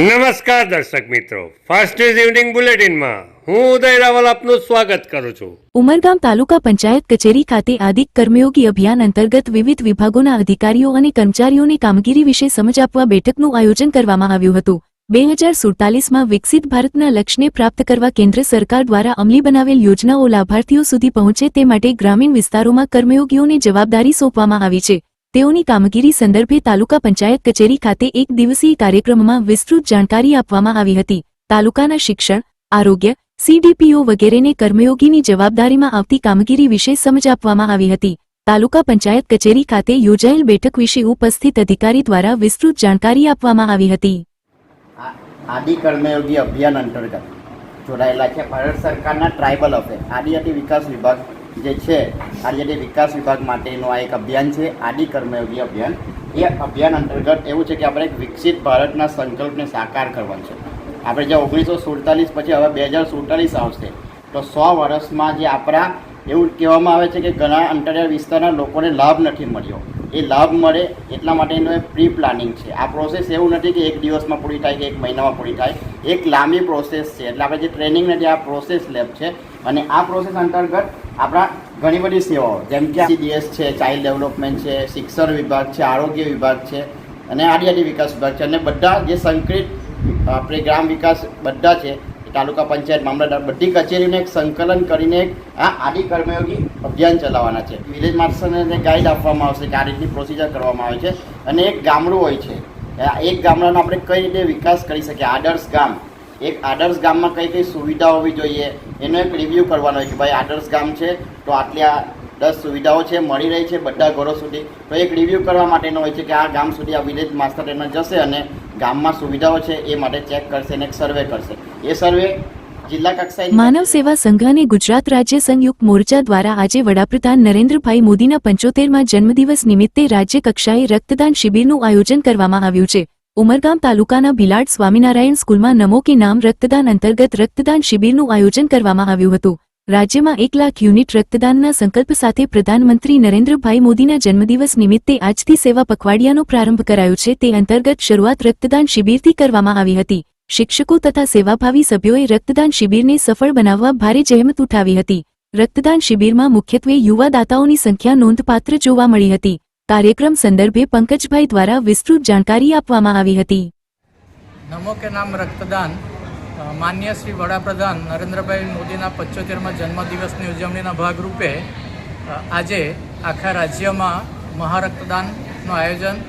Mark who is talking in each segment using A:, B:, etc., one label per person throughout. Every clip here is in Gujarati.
A: નમસ્કાર દર્શક મિત્રો. ફાસ્ટ ઇવનિંગ બુલેટિનમાં હું ઉદય રાવલ આપનું સ્વાગત કરું છું.
B: ઉમરગામ તાલુકા પંચાયત કચેરી ખાતે આદિક કર્મયોગી અભિયાન અંતર્ગત વિવિધ વિભાગોના અધિકારીઓ અને કર્મચારીઓની કામગીરી વિશે સમજ આપવા બેઠકનું આયોજન કરવામાં આવ્યું હતું. બે હજાર સુડતાલીસમાં વિકસિત ભારતના લક્ષ્યને પ્રાપ્ત કરવા કેન્દ્ર સરકાર દ્વારા અમલી બનાવેલ યોજનાઓ લાભાર્થીઓ સુધી પહોંચે તે માટે ગ્રામીણ વિસ્તારોમાં કર્મયોગીઓને જવાબદારી સોંપવામાં આવી છે. તેઓની કામગીરી સંદર્ભે તાલુકા પંચાયત કચેરી ખાતે એક દિવસીય કાર્યક્રમમાં વિસ્તૃત જાણકારી આપવામાં આવી હતી. તાલુકાના શિક્ષણ, આરોગ્ય, સીડીપીઓ વગેરેને કર્મયોગીની જવાબદારીમાં આવતી કામગીરી વિશે સમજ આપવામાં આવી હતી. તાલુકા પંચાયત કચેરી ખાતે યોજાયેલ બેઠક વિશે ઉપસ્થિત અધિકારી દ્વારા વિસ્તૃત જાણકારી આપવામાં આવી હતી.
C: આદિ કર્મયોગી અભિયાન અંતર્ગત જોડાયેલા છે ભારત સરકારના ટ્રાઇબલ અફેર આદિજાતિ વિકાસ વિભાગ જે છે આદિજાતિ વિકાસ વિભાગ માટેનું આ એક અભિયાન છે આદિ કર્મયોગી અભિયાન. એ અભિયાન અંતર્ગત એવું છે કે આપણે એક વિકસિત ભારતના સંકલ્પને સાકાર કરવાનો છે. આપણે જે ઓગણીસો સુડતાલીસ પછી હવે બે હજાર સુડતાલીસ આવશે, તો સો વર્ષમાં જે આપણા એવું કહેવામાં આવે છે કે ઘણા અંતરિયાળ વિસ્તારના લોકોને લાભ નથી મળ્યો. એ લાભ મળે એટલા માટેનું એ પ્રી પ્લાનિંગ છે. આ પ્રોસેસ એવું નથી કે એક દિવસમાં પૂરી થાય કે એક મહિનામાં પૂરી થાય. એક લાંબી પ્રોસેસ છે. એટલે આપણે જે ટ્રેનિંગ નથી આ પ્રોસેસ લેબ છે, અને આ પ્રોસેસ અંતર્ગત આપણા ઘણી બધી સેવાઓ, જેમ કે સીડીએસ છે, ચાઇલ્ડ ડેવલપમેન્ટ છે, શિક્ષણ વિભાગ છે, આરોગ્ય વિભાગ છે અને આદિજાતિ વિકાસ વિભાગ છે. અને બધા જે સંકલિત આપણે ગ્રામ વિકાસ બધા છે તાલુકા પંચાયત, મામલતદાર બધી કચેરીને એક સંકલન કરીને એક આ આદિ કર્મયોગી અભિયાન ચલાવવાના છે. વિલેજ માસ્ટરને ગાઈડ આપવામાં આવશે કે આ રીતની પ્રોસિજર કરવામાં આવે છે. અને એક ગામડું હોય છે. એક ગામડાનો આપણે કઈ રીતે વિકાસ કરી શકીએ? આદર્શ ગામ. એક આદર્શ ગામમાં કઈ કઈ સુવિધા હોવી જોઈએ, એનો એક રિવ્યૂ કરવાનો હોય કે ભાઈ આદર્શ ગામ છે, તો આટલી આ દસ સુવિધાઓ છે, મળી રહી છે બધા ઘરો સુધી. તો એક રિવ્યૂ કરવા માટેનો હોય છે કે આ ગામ સુધી આ વિલેજ માસ્ટર ટ્રેનર જશે અને ગામમાં સુવિધાઓ છે એ માટે ચેક કરશે અને એક સર્વે કરશે. એ સર્વે
B: માનવ સેવા સંઘ અને ગુજરાત રાજ્ય સંયુક્ત મોરચા દ્વારા આજે વડાપ્રધાન નરેન્દ્રભાઈ મોદીના પંચોતેરમાં જન્મદિવસ નિમિત્તે રાજ્ય કક્ષાએ રક્તદાન શિબિરનું આયોજન કરવામાં આવ્યું છે. ઉમરગામ તાલુકાના ભિલાડ સ્વામિનારાયણ સ્કૂલમાં નમો કે નામ રક્તદાન અંતર્ગત રક્તદાન શિબિરનું આયોજન કરવામાં આવ્યું હતું. રાજ્યમાં એક લાખ યુનિટ રક્તદાનના સંકલ્પ સાથે પ્રધાનમંત્રી નરેન્દ્રભાઈ મોદીના જન્મદિવસ નિમિત્તે આજથી સેવા પખવાડિયાનો પ્રારંભ કરાયો છે. તે અંતર્ગત શરૂઆત રક્તદાન શિબિરથી કરવામાં આવી હતી. શિક્ષકો તથા સેવાભાવી સભ્યોએ રક્તદાન શિબિરને સફળ બનાવવા ભારે જહેમત ઉઠાવી હતી. રક્તદાન શિબિરમાં મુખ્યત્વે યુવા દાતાઓની સંખ્યા નોંધપાત્ર જોવા મળી હતી. કાર્યક્રમ સંદર્ભે પંકજભાઈ દ્વારા વિસ્તૃત જાણકારી આપવામાં આવી હતી.
D: નમો કે નામ રક્તદાન માન્ય શ્રી વડાપ્રધાન નરેન્દ્રભાઈ મોદીના પચોતેરમાં જન્મદિવસની ઉજવણીના ભાગરૂપે આજે આખા રાજ્યમાં મહારક્તદાનનું આયોજન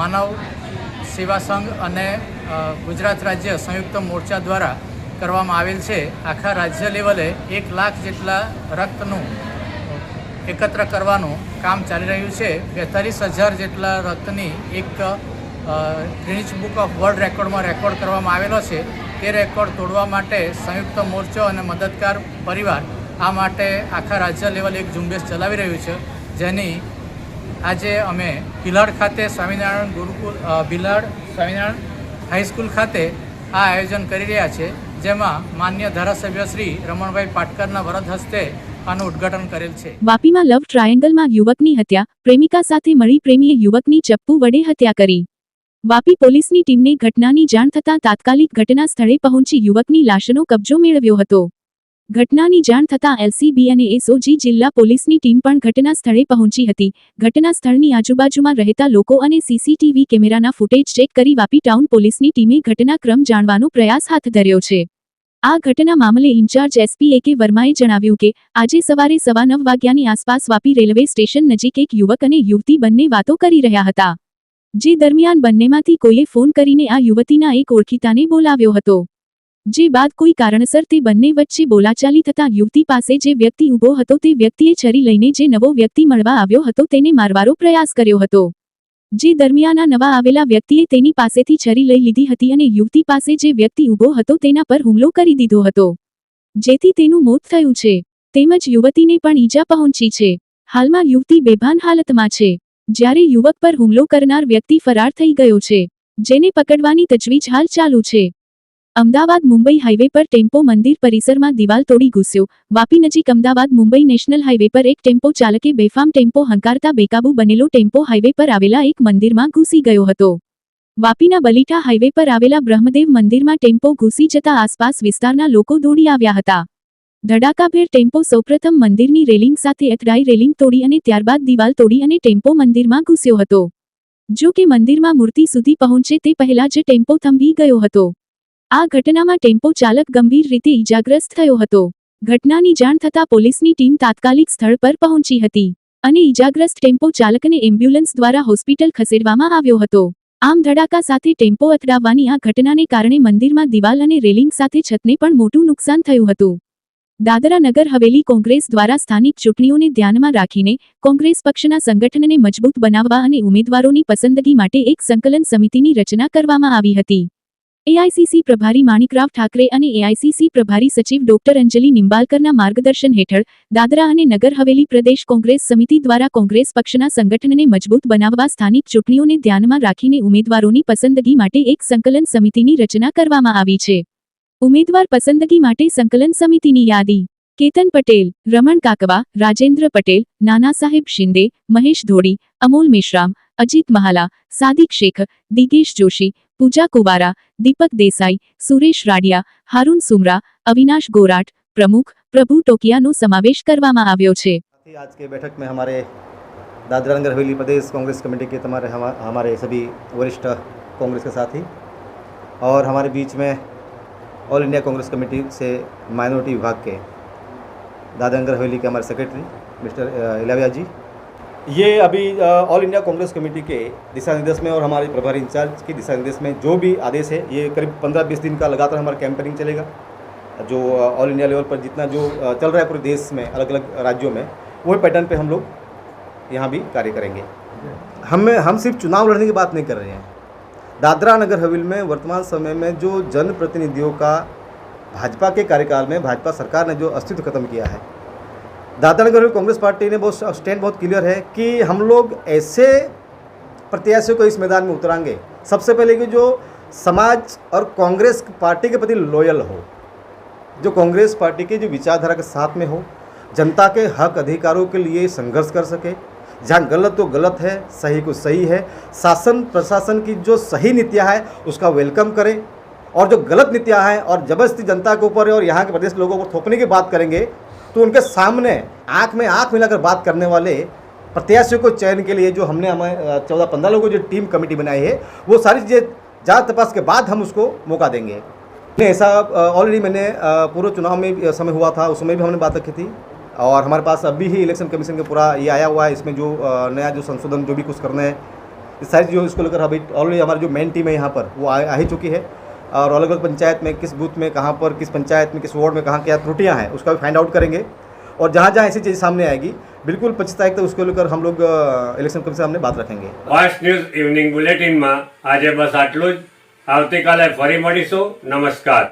D: માનવ સેવા સંઘ અને ગુજરાત રાજ્ય સંયુક્ત મોરચા દ્વારા કરવામાં આવેલ છે. આખા રાજ્ય લેવલે એક લાખ જેટલા રક્તનું એકત્ર કરવાનું કામ ચાલી રહ્યું છે. બેતાલીસ હજાર જેટલા રક્તની એક ગ્રીનિચ બુક ઓફ વર્લ્ડ રેકોર્ડમાં રેકોર્ડ કરવામાં આવેલો છે. તે રેકોર્ડ તોડવા માટે સંયુક્ત મોરચો અને મદદગાર પરિવાર આ માટે આખા રાજ્ય લેવલે એક ઝુંબેશ ચલાવી રહ્યું છે. જેની આજે અમે ભિલાડ ખાતે સ્વામિનારાયણ ગુરુકુલ ભિલાડ સ્વામિનારાયણ હાઈસ્કૂલ ખાતે આ આયોજન કરી રહ્યા છે. જેમાં માન્ય ધારાસભ્ય શ્રી રમણભાઈ પાટકરના વરદ હસ્તે આનું ઉદ્ઘાટન કરેલ છે.
B: વાપીમાં લવ ટ્રાયેંગલમાં યુવકની હત્યા, પ્રેમિકા સાથે મળી પ્રેમીએ યુવકની ચપ્પુ વડે હત્યા કરી. વાપી પોલીસની ટીમને ઘટનાની જાણ થતાં તાત્કાલિક ઘટના સ્થળે પહોંચી યુવકની લાશનો કબજો મેળવ્યો હતો. ઘટનાની જાણ થતાં એલસીબી અને એસઓજી જિલ્લા પોલીસની ટીમ પણ ઘટના સ્થળે પહોંચી હતી. ઘટના સ્થળની આજુબાજુમાં રહેતા લોકો અને સીસીટીવી કેમેરાના ફૂટેજ ચેક કરી વાપી ટાઉન પોલીસની ટીમે ઘટનાક્રમ જાણવાનો પ્રયાસ હાથ ધર્યો છે. આ ઘટના મામલે ઇન્ચાર્જ એસપી એ કે વર્માએ જણાવ્યું કે, આજે સવારે સવા નવ વાગ્યાની આસપાસ વાપી રેલવે સ્ટેશન નજીક એક યુવક અને યુવતી બંને વાતો કરી રહ્યા હતા. જે દરમિયાન બંનેમાંથી કોઈએ ફોન કરીને આ યુવતીના એક ઓળખીતાને બોલાવ્યો હતો. જે બાદ કોઈ કારણસર તે બંને વચ્ચે બોલાચાલી થતાં યુવતી પાસે જે વ્યક્તિ ઊભો હતો તે વ્યક્તિએ છરી લઈને જે નવો વ્યક્તિ મળવા આવ્યો હતો તેને મારવાનો પ્રયાસ કર્યો હતો. જે દરમિયાન નવા આવેલા વ્યક્તિએ તેની પાસેથી છરી લઈ લીધી હતી અને યુવતી પાસે જે વ્યક્તિ ઊભો હતો તેના પર હુમલો કરી દીધો હતો. જેથી તેનું મોત થયું છે. તેમજ યુવતીને પણ ઈજા પહોંચી છે. હાલમાં યુવતી બેભાન હાલતમાં છે. જ્યારે યુવક પર હુમલો કરનાર વ્યક્તિ ફરાર થઈ ગયો છે. જેને પકડવાની તજવીજ હાલ ચાલુ છે. અમદાવાદ મુંબઈ હાઈવે પર ટેમ્પો મંદિર પરિસરમાં દિવાલ તોડી ઘૂસ્યો. વાપી નજીક અમદાવાદ મુંબઈ નેશનલ હાઈવે પર એક ટેમ્પો ચાલકે બેફામ ટેમ્પો હંકારતા બેકાબુ બનેલો ટેમ્પો હાઈવે પર આવેલા એક મંદિરમાં ઘૂસી ગયો હતો. વાપીના બલીઠા હાઈવે પર આવેલા બ્રહ્મદેવ મંદિરમાં ટેમ્પો ઘૂસી જતા આસપાસ વિસ્તારના લોકો દોડી આવ્યા હતા. ધડાકાભેર ટેમ્પો સૌપ્રથમ મંદિરની રેલિંગ સાથે અથડાઈ રેલિંગ તોડી અને ત્યારબાદ દિવાલ તોડી અને ટેમ્પો મંદિરમાં ઘૂસ્યો હતો. જો કે મંદિરમાં મૂર્તિ સુધી પહોંચે તે પહેલા જ ટેમ્પો થંભી ગયો હતો. આ ઘટનામાં ટેમ્પો ચાલક ગંભીર રીતે ઈજાગ્રસ્ત થયો હતો. ઘટનાની જાણ થતાં પોલીસની ટીમ તાત્કાલિક સ્થળ પર પહોંચી હતી અને ઈજાગ્રસ્ત ટેમ્પો ચાલકને એમ્બ્યુલન્સ દ્વારા હોસ્પિટલ ખસેડવામાં આવ્યો હતો. આમ ધડાકા સાથે ટેમ્પો અથડાવવાની આ ઘટનાને કારણે મંદિરમાં દિવાલ અને રેલિંગ સાથે છતને પણ મોટું નુકસાન થયું હતું. દાદરા નગર હવેલી કોંગ્રેસ દ્વારા સ્થાનિક ચૂંટણીઓને ધ્યાનમાં રાખીને કોંગ્રેસ પક્ષના સંગઠનને મજબૂત બનાવવા અને ઉમેદવારોની પસંદગી માટે એક સંકલન સમિતિની રચના કરવામાં આવી હતી. એઆઈસીસી પ્રભારી માણિકરાવ ઠાકરે અને એઆઈસીસી પ્રભારી સચિવ ડોક્ટર અંજલિ નિંબાલકરના માર્ગદર્શન હેઠળ દાદરા અને નગર હવેલી પ્રદેશ કોંગ્રેસ સમિતિ દ્વારા કોંગ્રેસ પક્ષના સંગઠનને મજબૂત બનાવવા સ્થાનિક ચૂંટણીઓને ધ્યાનમાં રાખીને ઉમેદવારોની પસંદગી માટે એક સંકલન સમિતિની રચના કરવામાં આવી છે. ઉમેદવાર પસંદગી માટે સંકલન સમિતિની યાદી. કેતન પટેલ, રમણ કાકવા, રાજેન્દ્ર પટેલ નાના સાહેબ શિંદે, મહેશ ધોડી અમોલ મેશ્રામ અજીત મહાલા સાદિક શેખ દિગેશ જોશી પૂજા કુવારા દીપક દેસાઈ સુરેશ રાડિયા હારૂન સુમરા અવિનાશ ગોરાટ પ્રમુખ પ્રભુ ટોકિયાનો સમાવેશ કરવામાં આવ્યો છે
E: साथ ही आज के बैठक में हमारे दादरा नगर हवेली प्रदेश कांग्रेस कमेटी के हमारे हमा- हमारे सभी वरिष्ठ कांग्रेस के साथी और हमारे बीच में ऑल इंडिया कांग्रेस कमेटी से माइनॉरिटी विभाग के दादरा नगर हवेली के हमारे सेक्रेटरी मिस्टर अ, इलाविया जी ये अभी ऑल इंडिया कांग्रेस कमेटी के दिशा निर्देश में और हमारे प्रभारी इंचार्ज के दिशा निर्देश में जो भी आदेश है, ये करीब पंद्रह बीस दिन का लगातार हमारा कैंपेनिंग चलेगा। जो ऑल इंडिया लेवल पर जितना जो चल रहा है पूरे देश में अलग अलग राज्यों में, वही पैटर्न पे हम लोग यहाँ भी कार्य करेंगे। हमें, हम सिर्फ़ चुनाव लड़ने की बात नहीं कर रहे हैं। दादरा नगर हवेली में वर्तमान समय में जो जनप्रतिनिधियों का भाजपा के कार्यकाल में भाजपा सरकार ने जो अस्तित्व खत्म किया है दादरा नगर हवेली कांग्रेस पार्टी ने बहुत स्टैंड बहुत क्लियर है कि हम लोग ऐसे प्रत्याशियों को इस मैदान में उतराएँगे सबसे पहले कि जो समाज और कांग्रेस पार्टी के प्रति लॉयल हो, जो कांग्रेस पार्टी की जो विचारधारा के साथ में हो, जनता के हक अधिकारों के लिए संघर्ष कर सके। जहाँ गलत तो गलत है, सही को सही है, शासन प्रशासन की जो सही नीतियाँ है, उसका वेलकम करें। और जो गलत नीतियाँ हैं और ज़बरदस्ती जनता के ऊपर और यहाँ के प्रदेश लोगों को थोपने की बात करेंगे तो उनके सामने आँख में आँख मिलाकर बात करने वाले प्रत्याशियों को चयन के लिए जो हमने हमें चौदह पंद्रह लोगों की जो टीम कमेटी बनाई है वो सारी चीज़ें जाँच तपास के बाद हम उसको मौका देंगे। नहीं ऐसा ऑलरेडी मैंने पूर्व चुनाव में समय हुआ था उस समय भी हमने बात रखी थी। और हमारे पास अभी ही इलेक्शन कमीशन का पूरा ये आया हुआ है इसमें जो नया जो संशोधन जो भी कुछ करना है इस सारी चीज़ों इसको लेकर अभी ऑलरेडी हमारी जो मेन टीम है यहाँ पर वो आ, आ ही चुकी है। और अलग अलग पंचायत में किस बूथ में कहाँ पर किस पंचायत में किस वार्ड में कहाँ क्या त्रुटियाँ हैं उसका भी फाइंड आउट करेंगे और जहाँ जहाँ ऐसी चीज़ सामने आएगी बिल्कुल पच्चीस तारीख तक उसको लेकर हम लोग अ, इलेक्शन कमीशन सामने बात रखेंगे
A: ફાસ્ટ ન્યૂઝ ઇવનિંગ બુલેટિનમાં આજે બસ આટલું જ આવતીકાલે ફરી મળીશું નમસ્કાર